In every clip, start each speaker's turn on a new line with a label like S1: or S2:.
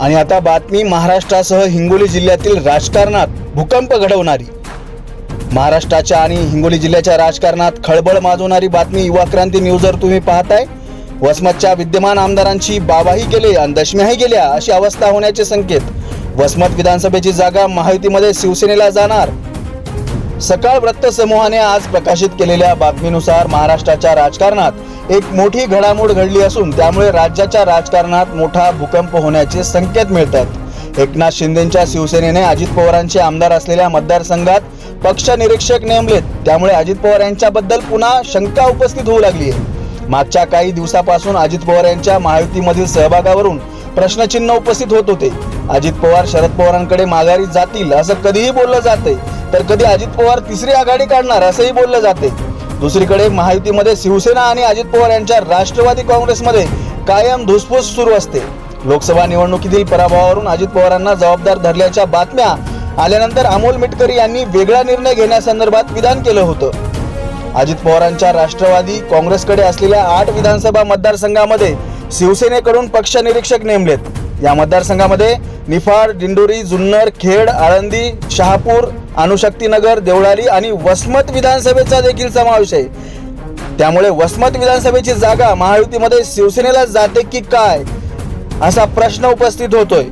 S1: आणि आता बातमी महाराष्ट्रासह हिंगोली जिल्ह्यातील राजकारणात भूकंप घडवणारी. महाराष्ट्राच्या आणि हिंगोली जिल्ह्याच्या राजकारणात खळबळ माजवणारी बातमी युवा क्रांती न्यूजवर तुम्ही पाहताय. वसमतच्या विद्यमान आमदारांची बाबाही गेले आणि दशम्याही गेल्या अशी अवस्था होण्याचे संकेत. वसमत विधानसभेची जागा महायुतीमध्ये शिवसेनेला जाणार. सकाळ वृत्तसमूहाने आज प्रकाशित केलेल्या बातमीनुसार महाराष्ट्राच्या राजकारणात एक मोठी घडामोड घडली असून त्यामुळे राज्याच्या राजकारणात मोठा भूकंप होण्याचे संकेत मिळतात. एकनाथ शिंदेच्या शिवसेनेने अजित पवारांचे आमदार असलेल्या मतदारसंघात पक्ष निरीक्षक नेमलेत. त्यामुळे अजित पवार यांच्याबद्दल पुन्हा शंका उपस्थित होऊ लागली आहे मागच्या काही दिवसापासून अजित पवार यांच्या महायुतीमधील सहभागावरून प्रश्नचिन्ह उपस्थित होत होते. अजित पवार शरद पवारांकडे माघारी जातील असं कधीही बोललं जाते तर कधी अजित पवार तिसरी आघाडी काढणार असंही बोललं जाते. दुसरीकडे महायुतीमध्ये शिवसेना आणि अजित पवार यांच्या राष्ट्रवादी काँग्रेसमध्ये कायम धुसफूस सुरू असते. लोकसभा निवडणुकीतील पराभवावरून अजित पवारांना जबाबदार धरल्याच्या बातम्या आल्यानंतर अमोल मिटकरी यांनी वेगळा निर्णय घेण्यासंदर्भात विधान केलं होतं. अजित पवारांच्या राष्ट्रवादी काँग्रेसकडे असलेल्या आठ विधानसभा मतदारसंघामध्ये शिवसेनेकडून पक्ष निरीक्षक नेमलेत. या मतदारसंघामध्ये निफाड दिंडोरी जुन्नर खेड आळंदी शहापूर अणुशक्तीनगर देवळाली आणि वसमत विधानसभेचा देखील समावेश आहे. त्यामुळे वसमत विधानसभेची जागा महायुतीमध्ये शिवसेनेला जाते की काय असा प्रश्न उपस्थित होतोय.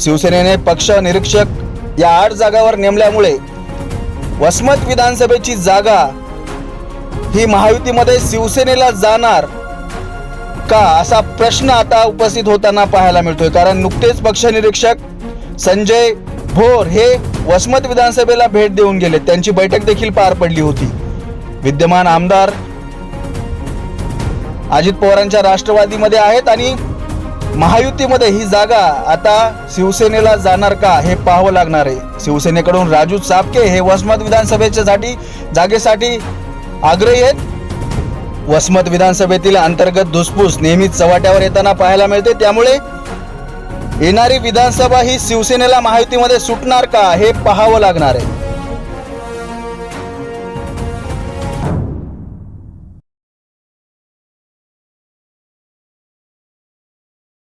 S1: शिवसेनेने पक्ष निरीक्षक या आठ जागावर नेमल्यामुळे वसमत विधानसभेची जागा ही महायुतीमध्ये शिवसेनेला जाणार का असा प्रश्न आता उपस्थित होताना पाहायला मिळतोय. कारण नुकतेच पक्ष निरीक्षक संजय भोर हे वसमत विधानसभेला भेट देऊन गेले. त्यांची बैठक देखील पार पडली होती. विद्यमान आमदार अजित पवारांच्या राष्ट्रवादीमध्ये आहेत आणि महायुतीमध्ये ही जागा आता शिवसेनेला जाणार का हे पाहावं लागणार आहे. शिवसेनेकडून राजू चापके हे वसमत विधानसभेच्या साठी जागेसाठी आग्रही आहेत. वसमत विधानसभेतील अंतर्गत धुसफूस नेहमीच चव्हाट्यावर येताना पाहायला मिळते. त्यामुळे येणारी विधानसभा ही शिवसेनेला महायुतीमध्ये सुटणार का हे पाहावं लागणार आहे.